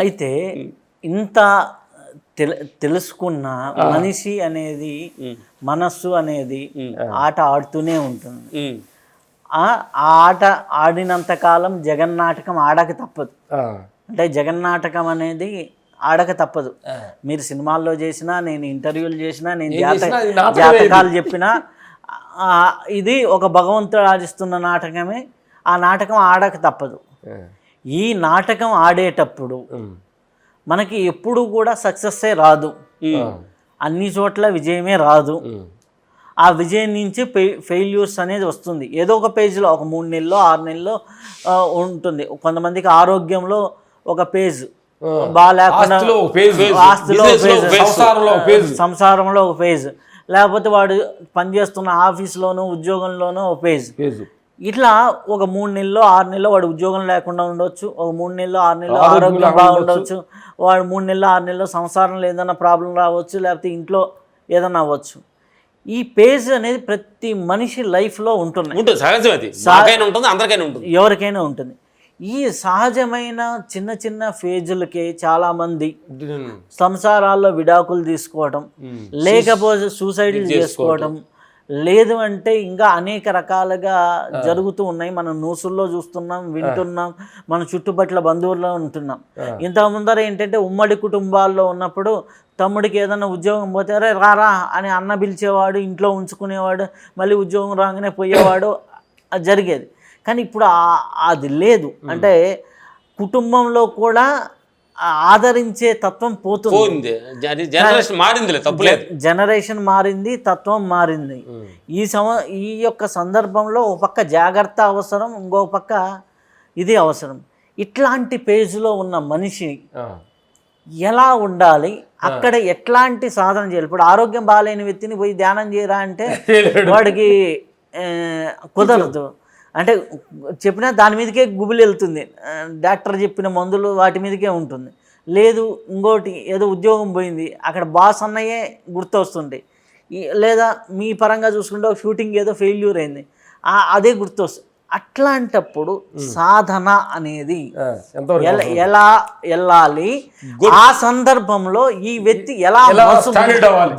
అయితే ఇంత తెల తెలుసుకున్న మనిషి అనేది మనస్సు అనేది ఆట ఆడుతూనే ఉంటుంది. ఆ ఆట ఆడినంత కాలం జగన్నాటకం ఆడక తప్పదు. అంటే జగన్నాటకం అనేది ఆడక తప్పదు. మీరు సినిమాల్లో చేసినా నేను ఇంటర్వ్యూలు చేసినా నేను. జాతకాలు చెప్పినా ఇది ఒక భగవంతుడు ఆడిస్తున్న నాటకమే ఆ నాటకం ఆడక తప్పదు. ఈ నాటకం ఆడేటప్పుడు మనకి ఎప్పుడు కూడా సక్సెస్సే రాదు. అన్ని చోట్ల విజయమే రాదు. ఆ విజయం నుంచి ఫెయిల్యూర్స్ అనేది వస్తుంది. ఏదో ఒక పేజ్లో ఒక మూడు నెలల్లో ఆరు నెలల్లో ఆ, ఉంటుంది. కొంతమందికి ఆరోగ్యంలో ఒక పేజ్. ఆస్తిలో పేజ్. సంసారంలో ఒక పేజ్. లేకపోతే వాడు పనిచేస్తున్న ఆఫీస్లోనూ ఉద్యోగంలోనూ ఒక పేజ్. పేజ్. ఇట్లా ఒక మూడు నెలల్లో ఆరు నెలల్లో వాడు ఉద్యోగం లేకుండా ఉండొచ్చు ఒక మూడు నెలల్లో ఆరు నెలల్లో ఆరోగ్యం బాగుండవచ్చు వాడు మూడు నెలలు ఆరు నెలల్లో సంసారంలో ఏదైనా ప్రాబ్లం రావచ్చు లేకపోతే ఇంట్లో ఏదైనా అవ్వచ్చు. ఈ పేజ్ అనేది ప్రతి మనిషి లైఫ్లో ఉంటుంది సహజం అది. మాకైనా ఉంటుంది అందరికైనా ఉంటుంది. ఎవరికైనా ఉంటుంది. ఈ సహజమైన చిన్న చిన్న ఫేజులకే చాలామంది సంసారాల్లో విడాకులు తీసుకోవడం లేకపోతే సూసైడ్లు చేసుకోవడం లేదు అంటే ఇంకా అనేక రకాలుగా జరుగుతూ ఉన్నాయి. మనం న్యూసుల్లో చూస్తున్నాం వింటున్నాం మన చుట్టుపక్కల బంధువుల్లో ఉంటున్నాం. ఇంత ముందర ఏంటంటే ఉమ్మడి కుటుంబాల్లో ఉన్నప్పుడు తమ్ముడికి ఏదైనా ఉద్యోగం పోతే అరే రారా అని అన్న పిలిచేవాడు ఇంట్లో ఉంచుకునేవాడు మళ్ళీ ఉద్యోగం రాగానే పోయేవాడు అది జరిగేది. కానీ ఇప్పుడు అది లేదు. అంటే కుటుంబంలో కూడా ఆదరించే తత్వం పోతుంది. జనరేషన్ తప్పులేదు జనరేషన్ మారింది తత్వం మారింది. ఈ సమ ఈ యొక్క సందర్భంలో ఒక పక్క జాగ్రత్త అవసరం ఇంకో పక్క ఇది అవసరం. ఇట్లాంటి పేజీలో ఉన్న మనిషి ఎలా ఉండాలి? అక్కడ ఎట్లాంటి సాధన చేయాలి? ఇప్పుడు ఆరోగ్యం బాగాలేని వ్యక్తిని పోయి ధ్యానం చేయరా అంటే వాడికి కుదరదు. అంటే చెప్పినా దాని మీదకే గుబులు వెళ్తుంది. డాక్టర్ చెప్పిన మందులు వాటి మీదకే ఉంటుంది. లేదు ఇంకోటి ఏదో ఉద్యోగం పోయింది అక్కడ బాస్ అన్నయ్యే గుర్తొస్తుంది. లేదా మీ పరంగా చూసుకుంటే షూటింగ్ ఏదో ఫెయిల్యూర్ అయింది. అదే గుర్తొస్తుంది. అట్లాంటప్పుడు సాధన అనేది ఎంతవరకు ఎలా వెళ్ళాలి? ఆ సందర్భంలో ఈ వ్యక్తి ఎలా? స్టాండర్డ్ అవ్వాలి?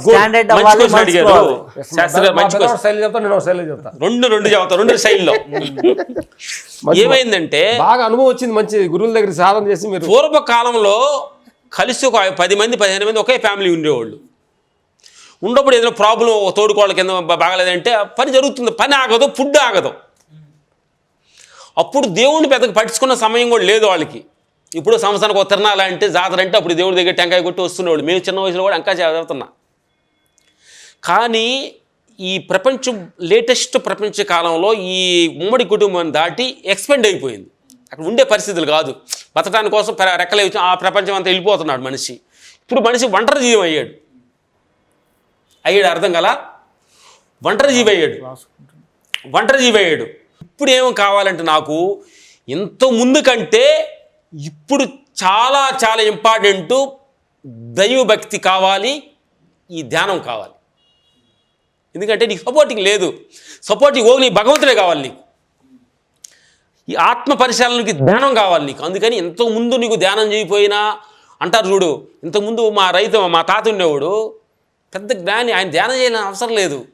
రెండు రెండు చెబుతా రెండు శైలిలో. ఏమైందంటే బాగా అనుభవం వచ్చింది మంచి గురువుల దగ్గర సాధన చేసి మీరు పూర్వకాలంలో కలిసి ఒక పది మంది పదిహేను మంది ఒకే ఫ్యామిలీ ఉండేవాళ్ళు. ఉన్నప్పుడు ఏదైనా ప్రాబ్లం తోడుకోళ్ళ కింద బాగలేదంటే పని జరుగుతుంది పని ఆగదు ఫుడ్ ఆగదు. అప్పుడు దేవుడిని పెద్దగా పట్టించుకున్న సమయం కూడా లేదు వాళ్ళకి. ఇప్పుడు సంవత్సరానికి ఒక తిరణాలు అంటే జాతర అంటే అప్పుడు దేవుడి దగ్గర టెంకాయ కొట్టి వస్తున్నవాళ్ళు. మేము చిన్న వయసులో కూడా ఇంకా చదువుతున్నా. కానీ ఈ ప్రపంచం లేటెస్ట్ ప్రపంచ కాలంలో ఈ ఉమ్మడి కుటుంబం దాటి ఎక్స్పెండ్ అయిపోయింది. అక్కడ ఉండే పరిస్థితులు కాదు. బతకడానికి కోసం రెక్కలు ఆ ప్రపంచం అంతా వెళ్ళిపోతున్నాడు మనిషి. ఇప్పుడు మనిషి ఒంటరి జీవం అయ్యాడు. అయ్యాడు అర్థం కల ఒంటరి జీవి అయ్యాడు. ఒంటరి జీవి అయ్యాడు. ఇప్పుడు కావాలంటే నాకు ఎంతో ముందు కంటే ఇప్పుడు చాలా చాలా ఇంపార్టెంట్ దైవభక్తి కావాలి ఈ ధ్యానం కావాలి. ఎందుకంటే నీకు సపోర్టింగ్ లేదు. సపోర్టింగ్ ఓ నీ భగవంతుడే కావాలి నీకు. ఈ ఆత్మ పరిశీలనకి ధ్యానం కావాలి నీకు. అందుకని ఎంతో ముందు నీకు ధ్యానం చేయకపోయినా అంటారు చూడు ఇంతకుముందు మా రైతు మా తాత ఉండేవాడు పెద్ద జ్ఞాని ఆయన ధ్యానం చేయాలని అవసరం లేదు.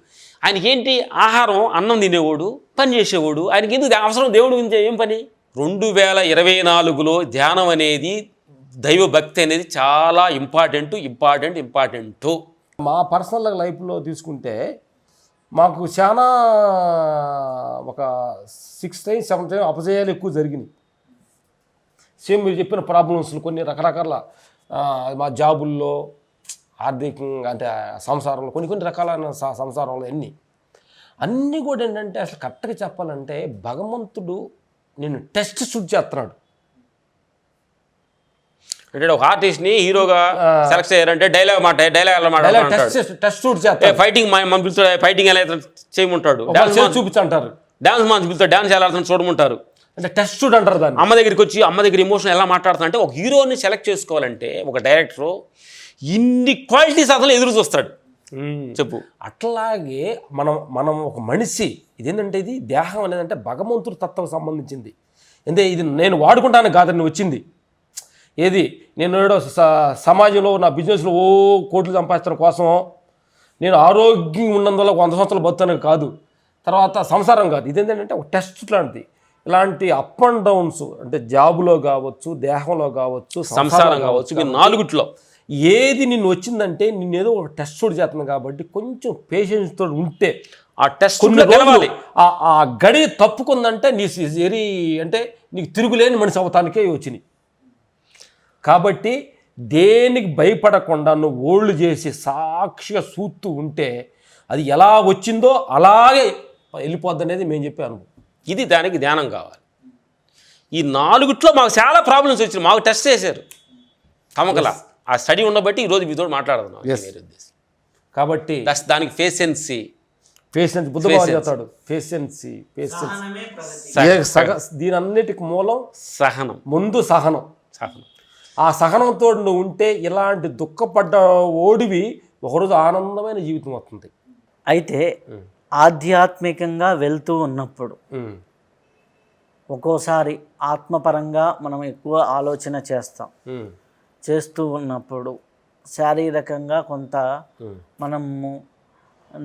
ఆయనకి ఏంటి ఆహారం అన్నం తినేవాడు పని చేసేవాడు. ఆయనకి ఎందుకు అవసరం దేవుడి గురించి ఏం పని? రెండు వేల ఇరవై నాలుగులో ధ్యానం అనేది దైవ భక్తి అనేది చాలా ఇంపార్టెంట్ ఇంపార్టెంట్ ఇంపార్టెంట్. మా పర్సనల్ లైఫ్లో తీసుకుంటే మాకు చాలా ఒక సిక్స్ టైం సెవెన్ టైం అపజయాలు ఎక్కువ జరిగినాయి. సేమ్ మీరు చెప్పిన ప్రాబ్లమ్స్లు కొన్ని రకరకాల మా జాబుల్లో ఆర్థికంగా అంటే సంసారంలో కొన్ని కొన్ని రకాలైన సంసారంలో అన్నీ అన్నీ కూడా ఏంటంటే అసలు కరెక్ట్గా చెప్పాలంటే భగవంతుడు నేను టెస్ట్ షూట్ చేస్తున్నాడు. అంటే ఒక ఆర్టిస్ట్ని హీరోగా సెలెక్ట్ చేయాలంటే డైలాగ్ మాట డైలాగ్ మాట్లాడుతాడు టెస్ట్ షూట్ చేస్తాడు. ఫైటింగ్ మన పిలుస్తాడు ఫైటింగ్ ఎలా అయితే చేయమంటాడు. చూపించంటారు. డాన్స్ మాన్స్ పిలుస్తాడు డాన్స్ ఎలా చూడమంటారు. అంటే టెస్ట్ షూట్ అంటారు దాన్ని. అమ్మ దగ్గరికి వచ్చి అమ్మ దగ్గర ఎమోషన్ ఎలా మాట్లాడుతున్నా అంటే ఒక హీరోని సెలెక్ట్ చేసుకోవాలంటే ఒక డైరెక్టర్ ఇన్ని క్వాలిటీస్ అసలు ఎదురు చూస్తాడు. చెప్పు. అట్లాగే మనం మనం ఒక మనిషి ఇదేంటంటే ఇది? దేహం అనేది అంటే భగవంతుడి తత్వం సంబంధించింది. అంటే ఇది నేను వాడుకుంటాను కాదని వచ్చింది. ఏది? నేను ఏడో స- సమాజంలో నా బిజినెస్లో ఓ కోట్లు సంపాదించడం కోసం నేను ఆరోగ్యం ఉన్నందువల్ల వంద సంవత్సరాలు బతుతాను కాదు. తర్వాత సంసారం కాదు. ఇదేంటంటే ఒక టెస్ట్ లాంటిది. ఇలాంటి అప్ అండ్ డౌన్స్ అంటే జాబులో కావచ్చు దేహంలో కావచ్చు సంసారం కావచ్చు. నాలుగుట్లో. ఏది నిన్ను వచ్చిందంటే నిన్ను ఏదో ఒక టెస్ట్ చూడు చేస్తుంది కాబట్టి కొంచెం పేషెన్స్ తోటి ఉంటే ఆ టెస్ట్ ఆ- ఆ గడి తప్పుకుందంటే నీ వెరీ అంటే నీకు తిరుగులేని మనిషి అవతానికే వచ్చినాయి కాబట్టి దేనికి భయపడకుండా నువ్వు ఓళ్ళు చేసి సాక్షిగా చూస్తూ ఉంటే అది ఎలా వచ్చిందో అలాగే వెళ్ళిపోద్ది అనేది మేము చెప్పే అనుభవం. ఇది దానికి ధ్యానం కావాలి. ఈ నాలుగుట్లో మాకు చాలా ప్రాబ్లమ్స్ వచ్చినాయి. మాకు టెస్ట్ చేశారు. తమకలా. ఆ స్టడీ ఉండబట్టి ఈరోజు మీతో మాట్లాడుతున్నాం కాబట్టి దానికి పేషెన్స్ దీని అన్నిటికి మూలం సహనం. ముందు సహనం. సహనం. ఆ సహనంతో నువ్వు ఉంటే ఇలాంటి దుఃఖపడ్డ ఓడివి ఒకరోజు ఆనందమైన జీవితం వస్తుంది. అయితే ఆధ్యాత్మికంగా వెళ్తూ ఉన్నప్పుడు. ఒక్కోసారి ఆత్మపరంగా మనం ఎక్కువ ఆలోచన చేస్తాం. చేస్తూ ఉన్నప్పుడు శారీరకంగా కొంత. మనము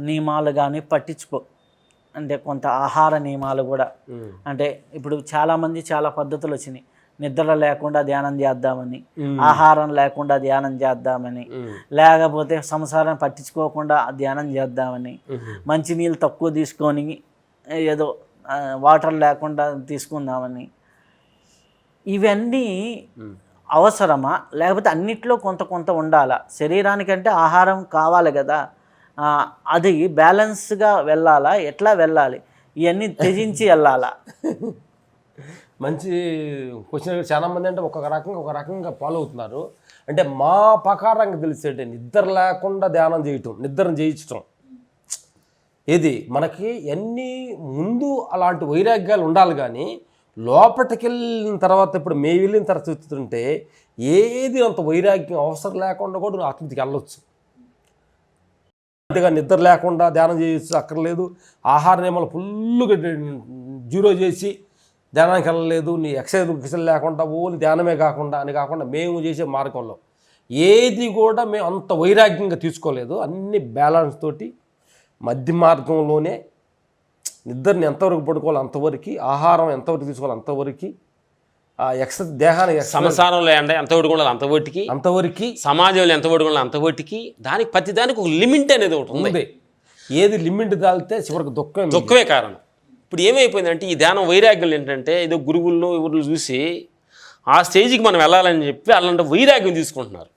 నియమాలు కానీ పట్టించుకో అంటే కొంత ఆహార నియమాలు కూడా. అంటే ఇప్పుడు చాలామంది చాలా పద్ధతులు వచ్చినాయి నిద్ర లేకుండా ధ్యానం చేద్దామని. ఆహారం లేకుండా ధ్యానం చేద్దామని. లేకపోతే సంసారం పట్టించుకోకుండా ధ్యానం చేద్దామని. మంచినీళ్ళు తక్కువ తీసుకొని ఏదో వాటర్ లేకుండా తీసుకుందామని ఇవన్నీ. అవసరమా? లేకపోతే అన్నిట్లో కొంత కొంత ఉండాలా? శరీరానికంటే ఆహారం కావాలి కదా. అది బ్యాలెన్స్గా వెళ్ళాలా? ఎట్లా వెళ్ళాలి? ఇవన్నీ త్యజించి వెళ్ళాలా? మంచి క్వశ్చన్ చాలా మంది అంటే ఒక రకంగా ఒక రకంగా ఫాలో అవుతున్నారు. అంటే మా ప్రకారంగా తెలిసేటి నిద్ర లేకుండా ధ్యానం చేయటం నిద్ర చేయించటం ఏది? మనకి ఎన్ని ముందు అలాంటి వైరాగ్యాలు ఉండాలి కానీ లోపలికి వెళ్ళిన తర్వాత ఇప్పుడు మే వెళ్ళిన తర్వాత చూస్తుంటే ఏది అంత వైరాగ్యం అవసరం లేకుండా కూడా నువ్వు ఆత్మతికి వెళ్ళొచ్చు. అంతేగా నిద్ర లేకుండా ధ్యానం చేయొచ్చు అక్కర్లేదు. ఆహార నియమాలు ఫుల్గా జీరో చేసి ధ్యానానికి వెళ్ళలేదు నీ ఎక్సైజ్ లేకుండా ఓన్లీ ధ్యానమే కాకుండా అని కాకుండా మేము చేసే మార్గంలో ఏది కూడా మేము అంత వైరాగ్యంగా తీసుకోలేదు. అన్ని బ్యాలెన్స్ తోటి మధ్య మార్గంలోనే నిద్రని ఎంతవరకు పడుకోవాలి అంతవరకు ఆహారం ఎంతవరకు తీసుకోవాలి అంతవరకు ఆ ఎక్స దేహానికి సంసారంలో ఎండ ఎంత ఒడుకుండాలి అంత ఒట్టికి అంతవరకు. సమాజంలో ఎంత ఒడుకుండాలి అంత ఒట్టికి దానికి ప్రతి దానికి ఒక లిమిట్ అనేది ఒకటి ఉంది. ఏది లిమిట్ దాల్తే చివరికి దుఃఖం దుఃఖమే కారణం. ఇప్పుడు ఏమైపోయిందంటే ఈ ధ్యానం వైరాగ్యం ఏంటంటే ఏదో గురువులను ఎవరు చూసి ఆ స్టేజ్కి మనం వెళ్ళాలని చెప్పి అలాంటి వైరాగ్యం తీసుకుంటున్నారు.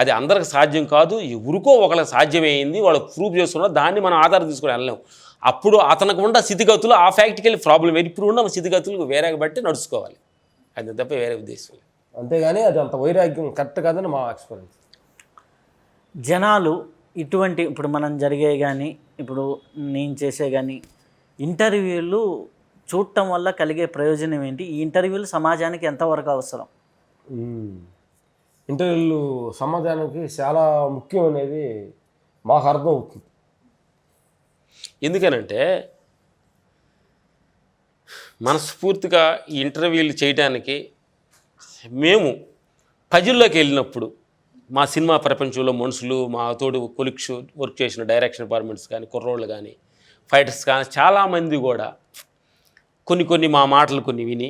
అది అందరికి సాధ్యం కాదు ఎవరికో ఒకళ్ళకి సాధ్యమైంది వాళ్ళు ప్రూఫ్ చేసుకున్నారు దాన్ని మనం ఆధారం తీసుకుని వెళ్ళలేం. అప్పుడు అతనికి ఉన్న స్థితిగతులు ఆ ఫ్యాక్టికల్ ప్రాబ్లం వేరు. ఇప్పుడు ఉన్న స్థితిగతులు వేరే బట్టి నడుచుకోవాలి. అది తప్ప వేరే ఉద్దేశం. అంతేగాని అది అంత వైరాగ్యం కరెక్ట్ కాదని మా ఎక్స్పీరియన్స్ జనాలు ఇటువంటి ఇప్పుడు మనం జరిగే కానీ ఇప్పుడు నేను చేసే కానీ ఇంటర్వ్యూలు చూడటం వల్ల కలిగే ప్రయోజనం ఏంటి? ఈ ఇంటర్వ్యూలు సమాజానికి ఎంతవరకు అవసరం? ఇంటర్వ్యూలు సమాజానికి చాలా ముఖ్యం అనేది మాకు అర్థం అవుతుంది ఎందుకనంటే మనస్ఫూర్తిగా ఈ ఇంటర్వ్యూలు చేయడానికి మేము పజిల్లోకి వెళ్ళినప్పుడు మా సినిమా ప్రపంచంలో మనుషులు మా తోడు కొలిక్స్ వర్క్ చేసిన డైరెక్షన్ డిపార్ట్మెంట్స్ కానీ కుర్రోళ్ళు కానీ ఫైటర్స్ కానీ చాలామంది కూడా కొన్ని కొన్ని మా మాటలు కొన్ని విని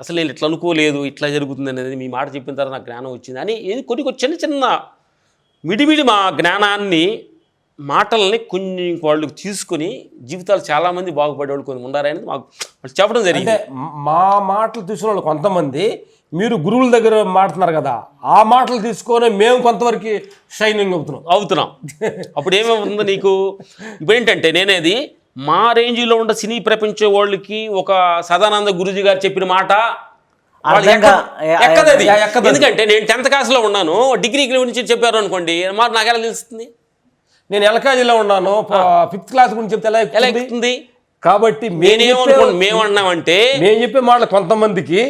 అసలు నేను ఇట్లా అనుకోలేదు ఇట్లా జరుగుతుంది అనేది మీ మాట చెప్పిన తర్వాత నాకు జ్ఞానం వచ్చింది అని కొన్ని కొన్ని చిన్న చిన్న మిడిమిడి మా జ్ఞానాన్ని మాటల్ని కొన్ని వాళ్ళు తీసుకొని జీవితాలు చాలామంది బాగుపడేవాళ్ళు కొన్ని ఉండారనేది మాకు చెప్పడం జరిగింది. మా మాటలు తీసుకున్న వాళ్ళు కొంతమంది మీరు గురువుల దగ్గర మాట్లాడుతున్నారు కదా ఆ మాటలు తీసుకొని మేము కొంతవరకు షైనింగ్ అవుతున్నాం. అవుతున్నాం. అప్పుడు ఏమవుతుందో నీకు? ఇప్పుడు ఏంటంటే నేనేది మా రేంజ్లో ఉన్న సినీ ప్రపంచ వాళ్ళకి ఒక సదానంద గురుజీ గారు చెప్పిన మాట ఎక్కదది. ఎందుకంటే నేను టెన్త్ క్లాస్లో ఉన్నాను డిగ్రీ గురించి చెప్పారు అనుకోండి మరి నాకు ఎలా తెలుస్తుంది? నేను ఎల్కేజీలో ఉన్నాను. ఫిఫ్త్ క్లాస్ గురించి చెప్తే ఎలా ఎక్కుతుంది? కాబట్టి మేము చెప్పే- నేనేమనుకోండి మేమన్నామంటే మేము చెప్పే మాటలు కొంతమందికి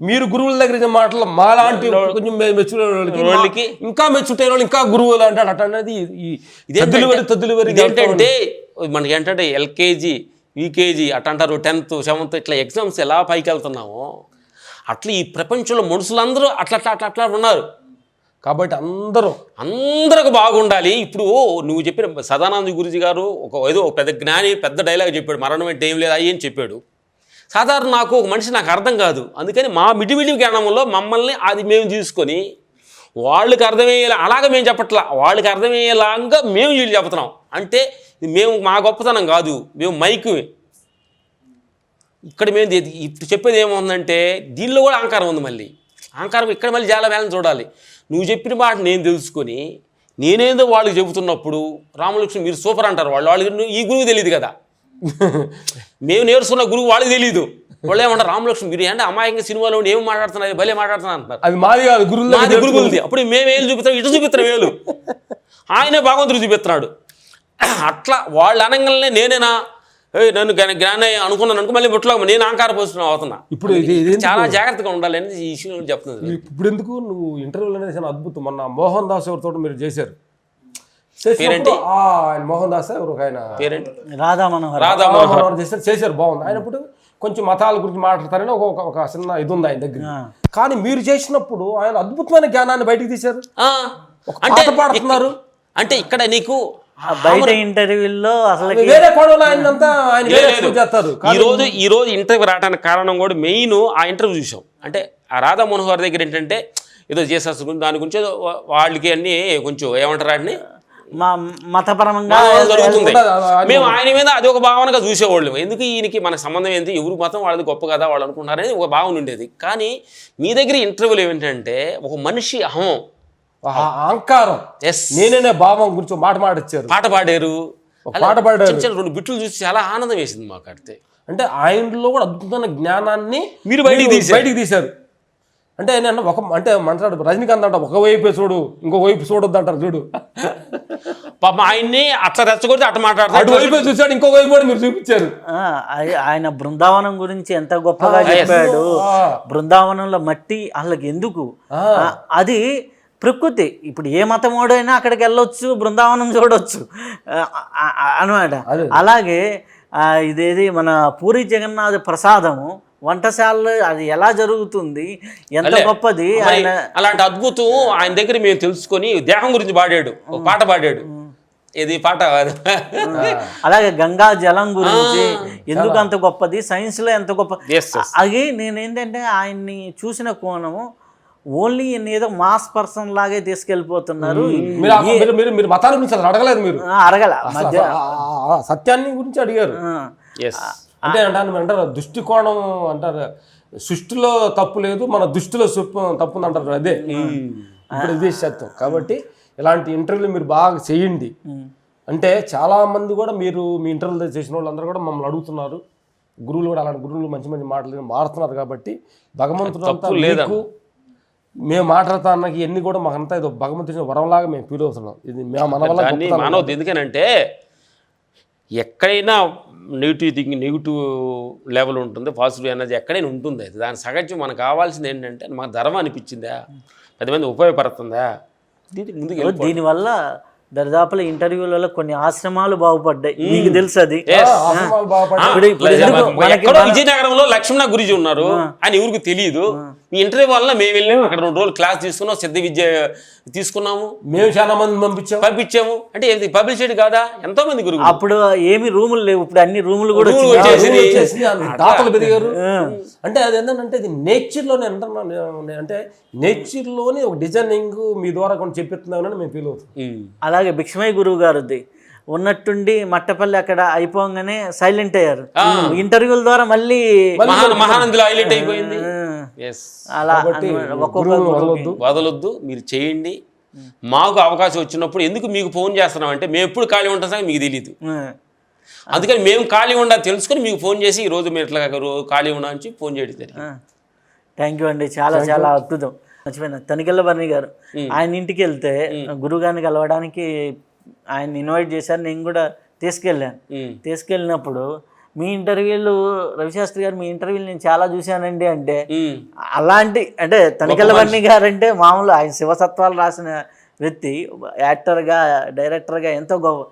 మీరు గురువుల దగ్గర మాటలు మాలాంటి కొంచెం వాళ్ళకి ఇంకా మెచ్చుటే వాళ్ళు ఇంకా గురువులు అంటాడు అట్ట అనేది తద్దులు తద్దులు ఇదేంటంటే మనకి ఏంటంటే ఎల్కేజీ యూకేజీ అట్ట అంటారు టెన్త్ సెవెంత్ ఇట్లా ఎగ్జామ్స్ ఎలా పైకి వెళ్తున్నామో అట్లా ఈ ప్రపంచంలో మనుషులందరూ అట్లా అట్లా అట్లా ఉన్నారు. కాబట్టి అందరూ అందరికి బాగుండాలి. ఇప్పుడు నువ్వు చెప్పిన సదానంద గురుజీ గారు ఒక ఏదో పెద్ద జ్ఞాని పెద్ద డైలాగ్ చెప్పాడు. మరణం అంటే ఏం లేదు అయ్యి అని చెప్పాడు. సాధారణ నాకు ఒక మనిషి నాకు అర్థం కాదు. అందుకని మా మిడిమిడి జ్ఞానంలో మమ్మల్ని అది మేము తీసుకొని వాళ్ళకి అర్థమయ్యేలా అలాగ మేము చెప్పట్లా వాళ్ళకి అర్థమయ్యేలాగా మేము వీళ్ళు చెప్తున్నాం. అంటే మేము మా గొప్పతనం కాదు మేము మైకు ఇక్కడ మేము ఇప్పుడు చెప్పేది ఏముందంటే దీనిలో కూడా అహంకారం ఉంది మళ్ళీ. అహంకారం ఇక్కడ మళ్ళీ చాలా వేలని చూడాలి. నువ్వు చెప్పిన మాట నేను తెలుసుకొని నేనేదో వాళ్ళకి చెబుతున్నప్పుడు రామలక్ష్మి మీరు సూపర్ అంటారు వాళ్ళు వాళ్ళకి ఈ గురువు తెలియదు కదా. మేము నేర్చుకున్న గురువు వాళ్ళకి తెలియదు వాళ్ళు ఏమంటారు రామలక్ష్మి మీరు అంటే అమాయకంగా సినిమాలో ఉండి ఏమి మాట్లాడుతున్నారు భలే మాట్లాడుతున్నారు అంటున్నారు. అది మాది కాదు నాది దగ్గర గురువు అప్పుడు మేము ఏం చూపిస్తాం ఇటు చూపిస్తాం వేలు ఆయనే భగవంతుడు చూపిస్తున్నాడు. అట్లా వాళ్ళు అనగానే నేనేనా? ఏ నన్ను జ్ఞా- జ్ఞానం అనుకున్నాను అనుకో మళ్ళీ బుట్లో నేను అహంకార పోస్తున్నా అవుతున్నా ఇప్పుడు? చాలా జాగ్రత్తగా ఉండాలి అనేది ఈ విషయం చెప్తుంది ఇప్పుడు ఎందుకు? నువ్వు ఇంటర్వ్యూలు అనేది చాలా అద్భుతం. మొన్న మోహన్ దాస్ ఎవరితో మీరు చేశారు? ఆయన మోహన్ దాస్ ఎవరు? ఆయన పేరేంటి? రాధా మనోహర్. రాధా మోహన్ మనోహర్. దాస్ చేశారు. చేశారు బాగుంది. ఆయన ఇప్పుడు కొంచెం మతాల గురించి మాట్లాడతారని ఒక ఒక- చిన్న ఇది ఉంది ఆయన దగ్గర. కానీ మీరు చేసినప్పుడు ఆయన అద్భుతమైన జ్ఞానాన్ని బయటికి తీశారు. పాట పాడుతున్నారు. అంటే ఇక్కడ నీకు బయట ఇంటర్వ్యూల్లో అసలు వేరే కోణంలో ఆయన చేస్తారు. ఈ రోజు ఈ రోజు ఇంటర్వ్యూ రావడానికి కారణం కూడా మెయిన్ ఆ ఇంటర్వ్యూ చూసాం. అంటే ఆ రాధా మనోహర్ దగ్గర ఏంటంటే ఏదో గురించి దాని గురించి వాళ్ళకి అన్ని కొంచెం ఏమంటారు వాటిని మా మతపరంగా జరుగుతుంది. మేము ఆయన మీద అది ఒక భావనగా చూసేవాళ్ళం. ఎందుకు ఈయనకి మన సంబంధం ఏంటి ఎవరు మతం వాళ్ళది గొప్ప కదా వాళ్ళు అనుకుంటున్నారని ఒక భావన ఉండేది. కానీ మీ దగ్గర ఇంటర్వ్యూలు ఏమిటంటే ఒక మనిషి అహం. అహంకారం. ఎస్ నేనేనే భావం గురించి మాట మాటిచ్చారు. పాట పాడారు. ఒక పాట పాడారు. రెండు బిట్లు చూసి చాలా ఆనందం వేసింది మాకు అడితే. అంటే ఆయనలో కూడా అద్భుతమైన జ్ఞానాన్ని మీరు బయటికి తీశారు. బయటికి తీశారు. అంటే ఆయన ఒక అంటే మాట్లాడు రజనీకాంత్ అంట ఒక వైపే చూడు ఇంకో వైపు చూడొద్దు అంటారు చూడు. పాప ఆయన్ని అట్లా రెచ్చగొడితే అట్ట మాట్లాడతాడు. అటు వైపే చూశాడు ఇంకో వైపు కూడా మీరు చూపించారు. ఆయన బృందావనం గురించి ఎంత గొప్పగా చెప్పాడు. బృందావనంలో మట్టి వాళ్ళకి ఎందుకు? అది ప్రకృతి. ఇప్పుడు ఏ మతం వాడైనా అక్కడికి వెళ్ళొచ్చు బృందావనం చూడొచ్చు. అనమాట. అలాగే ఇదేది మన పూరి జగన్నాథ్ ప్రసాదము వంటశాలలో అది ఎలా జరుగుతుంది ఎంత. గొప్పది ఆయన అలాంటి అద్భుతం ఆయన దగ్గర మేము తెలుసుకొని దేహం గురించి పాడాడు పాట పాడాడు. ఇది పాట అలాగే గంగా జలం గురించి ఎందుకు అంత గొప్పది సైన్స్లో ఎంత గొప్ప. అది నేను ఏంటంటే ఆయన్ని చూసిన కోణము ఓన్లీ ఏదో మాస్ పర్సన్ లాగే తీసుకెళ్ళిపోతున్నారు. మీరు మతాల గురించి అసలు అడగలేదు మీరు. ఆ, అరగల మధ్య ఆ- ఆ- ఆ సత్యాన్ని గురించి అడిగారు. అంటే అంటారు అంటారు దృష్టికోణం అంటారు. సృష్టిలో తప్పు లేదు మన దృష్టిలో సుప్పు తప్పు ఉంది అంటారు అదే. ఇప్పుడు ఇదే సత్యం కాబట్టి ఇలాంటి ఇంటర్వ్యూలు మీరు బాగా చేయండి. అంటే చాలా మంది కూడా మీరు మీ ఇంటర్వ్యూలు చేసిన వాళ్ళందరూ కూడా మమ్మల్ని అడుగుతున్నారు. గురువులు కూడా అలాంటి గురువులు మంచి మంచి మాటలు మారుతున్నారు కాబట్టి భగవంతుడు. మీకు మేము మాట్లాడుతా అన్నకి ఎన్ని కూడా మాకంతా ఇది భగవంతుడి వరంలాగా మేము ఫీల్ అవుతున్నాం. ఇది మేము మన వల్ల. మానవద్దు ఎందుకనంటే ఎక్కడైనా నెగిటివ్ థింకింగ్ నెగిటివ్ లెవెల్ ఉంటుంది పాజిటివ్ ఎనర్జీ ఎక్కడైనా ఉంటుంది. అది దాని సహజం మనకు కావాల్సింది ఏంటంటే మనకు ధర్మం అనిపించిందా? పది మంది ఉపయోగపడుతుందా? ముందుకు. దీనివల్ల దరిదాపుల ఇంటర్వ్యూలలో కొన్ని ఆశ్రమాలు బాగుపడ్డాయి. మీకు తెలుసు అది. విజయనగరంలో లక్ష్మణ గురుజీ ఉన్నారు అని ఎవరికి తెలియదు. ఈ ఇంటర్వ్యూ వల్ల మేము వెళ్ళాము అక్కడ రెండు రోజులు క్లాస్ తీసుకున్నాం సిద్ధ విద్య తీసుకున్నాము. మేము చాలా మంది పంపించాం పంపించాము. అంటే ఇది పబ్లిసిటీ కాదా? ఎంతో మంది గురువు అప్పుడు ఏమి రూములు లేవు ఇప్పుడు అన్ని రూములు కూడా దాతలు పెరిగారు అంటే అది ఏంటంటే ఇది నేచర్లోనే అంటున్నాను నేను. అంటే నేచర్లోనే ఒక డిజైనింగ్ మీ ద్వారా కొన్ని చెప్పిస్తున్నామని మేము ఫీల్ అవుతాం. అలాగే భిక్షమయ్య గురువు గారిది. ఉన్నట్టుండి మట్టపల్లి అక్కడ అయిపోగానే సైలెంట్ అయ్యారు. ఇంటర్వ్యూల ద్వారా మళ్ళీ మహాన మహానందిలో హైలైట్ అయిపోయింది. అలా. ఒక్కొక్క. వదలొద్దు. మీరు చేయండి. మాకు అవకాశం వచ్చినప్పుడు ఎందుకు మీకు ఫోన్ చేస్తున్నాం అంటే మేము ఎప్పుడు ఖాళీ ఉంటాం సంగతి మీకు తెలియదు అందుకని మేము ఖాళీ ఉండా తెలుసుకొని మీకు ఫోన్ చేసి ఈ రోజు మీరు ఇట్లా రో- ఖాళీ ఉన్నా అని చెప్పి ఫోన్ చేయడం జరిగింది. థ్యాంక్ యూ అండి. చాలా చాలా అద్భుతం. మర్చిపోయినా. తనికెళ్ళ బర్ణి గారు ఆయన ఇంటికి వెళ్తే గురుగారిని కలవడానికి ఆయన ఇన్వైట్ చేశారు. నేను కూడా తీసుకెళ్ళాను. తీసుకెళ్ళినప్పుడు మీ ఇంటర్వ్యూలు రవిశాస్త్రి గారు మీ ఇంటర్వ్యూలు నేను చాలా చూశానండి అంటే. అలాంటి అంటే తనికెళ్ళ బర్ణి గారు అంటే మామూలు ఆయన శివసత్వాలు రాసిన వ్యక్తి యాక్టర్గా డైరెక్టర్గా ఎంతో గొప్ప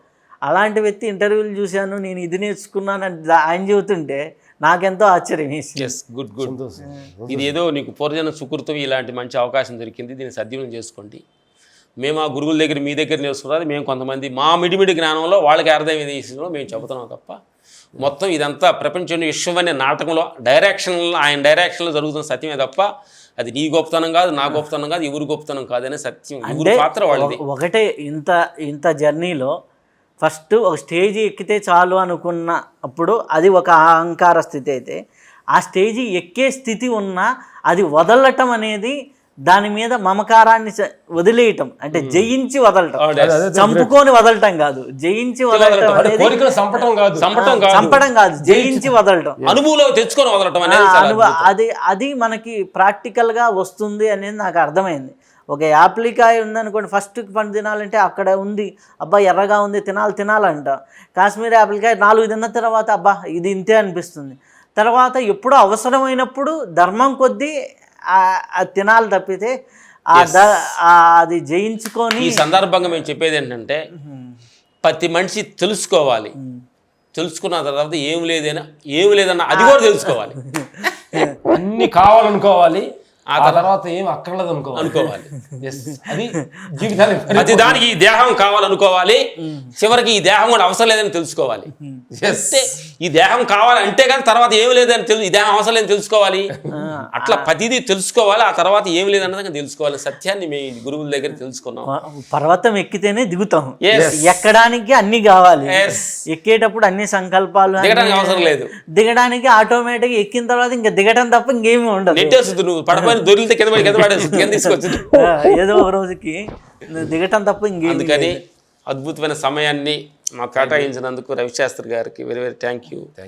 అలాంటి వ్యక్తి ఇంటర్వ్యూలు చూశాను నేను ఇది నేర్చుకున్నాను అని ఆయన చెబుతుంటే నాకెంతో ఆశ్చర్యం ఎస్ గుడ్ గుడ్ సంతోషం. ఇది ఏదో నీకు పూర్వజన సుకృతం ఇలాంటి మంచి అవకాశం దొరికింది దీన్ని సద్వినియోగం చేసుకోండి. మేము ఆ గురువుల దగ్గర మీ దగ్గర నేర్చుకున్నది మేము కొంతమంది మా మిడిమిడి జ్ఞానంలో వాళ్ళకి అర్థమైంది విషయంలో మేము చెబుతున్నాం తప్ప మొత్తం ఇదంతా ప్రపంచంలో విశ్వం అనే నాటకంలో డైరెక్షన్ ఆయన డైరెక్షన్లో జరుగుతున్న సత్యమే తప్ప అది నీ గొప్పతనం కాదు నా గొప్పతనం కాదు ఎవరి గొప్పతనం కాదనే సత్యం. ఎవరి పాత్ర వాళ్ళది. ఒక- ఒకటే ఇంత ఇంత జర్నీలో ఫస్ట్ ఒక స్టేజ్ ఎక్కితే చాలు అనుకున్న అప్పుడు అది ఒక అహంకార స్థితి అయితే ఆ స్టేజి ఎక్కే స్థితి ఉన్నా అది వదలటం అనేది దాని మీద మమకారాన్ని చ- వదిలేయటం. అంటే జయించి వదలటం. Yes. చంపుకొని వదలటం కాదు. జయించి వదలటం చంపటం కాదు. చంపటం కాదు. చంపడం కాదు. జయించి వదలటం. తెచ్చుకొని వదలటం అది అది మనకి ప్రాక్టికల్గా వస్తుంది అనేది నాకు అర్థమైంది. ఒక యాప్లికాయ ఉందనుకోండి ఫస్ట్ పండు తినాలంటే అక్కడ ఉంది అబ్బా ఎర్రగా ఉంది తినాలి తినాలంట. కాశ్మీర్ యాప్లికాయ నాలుగు తిన్న తర్వాత అబ్బా ఇది ఇంతే అనిపిస్తుంది. తర్వాత ఎప్పుడో అవసరమైనప్పుడు ధర్మం కొద్దీ తినాలి తప్పితే అది జయించుకొని ఈ సందర్భంగా మేము చెప్పేది ఏంటంటే ప్రతి మనిషి తెలుసుకోవాలి. తెలుసుకున్న తర్వాత ఏం లేదైనా ఏం లేదన్నా అది కూడా తెలుసుకోవాలి. అన్ని కావాలనుకోవాలి. ఆ తర్వాత ఏం అక్కర్లేదు అనుకోవాలి. అనుకోవాలి. Yes. అది జీవితానికి ప్రతి దానికి ఈ దేహం కావాలనుకోవాలి. చివరికి ఈ దేహం కూడా అవసరం లేదని తెలుసుకోవాలి. అంతే ఈ దేహం కావాలి అంటే కానీ తర్వాత ఏం లేదని తెలుసు ఈ దేహం అవసరం లేదని తెలుసుకోవాలి. అట్లా ప్రతిదీ తెలుసుకోవాలి ఆ తర్వాత ఏం లేదన్నది తెలుసుకోవాలి. సత్యాన్ని మేము గురువుల దగ్గర తెలుసుకున్నాం. పర్వతం ఎక్కితేనే దిగుతాం. Yes. ఎక్కడానికి అన్ని కావాలి. Yes. ఎక్కేటప్పుడు అన్ని సంకల్పాలు దిగడానికి అవసరం లేదు. దిగడానికి ఆటోమేటిక్ ఎక్కిన తర్వాత ఇంకా దిగటం తప్ప ఇంకేమీ ఉండదు. నెట్టేస్తుంది నువ్వు పడపని దొరికితే కింద కింద పడేస్తుంది కింద తీసుకొచ్చింది. ఏదో ఒక రోజుకి దిగటం తప్ప ఇంకేమి అందుకని అద్భుతమైన సమయాన్ని మాకు కేటాయించినందుకు రవిశాస్త్రి గారికి వెరీ వెరీ థ్యాంక్ యూ.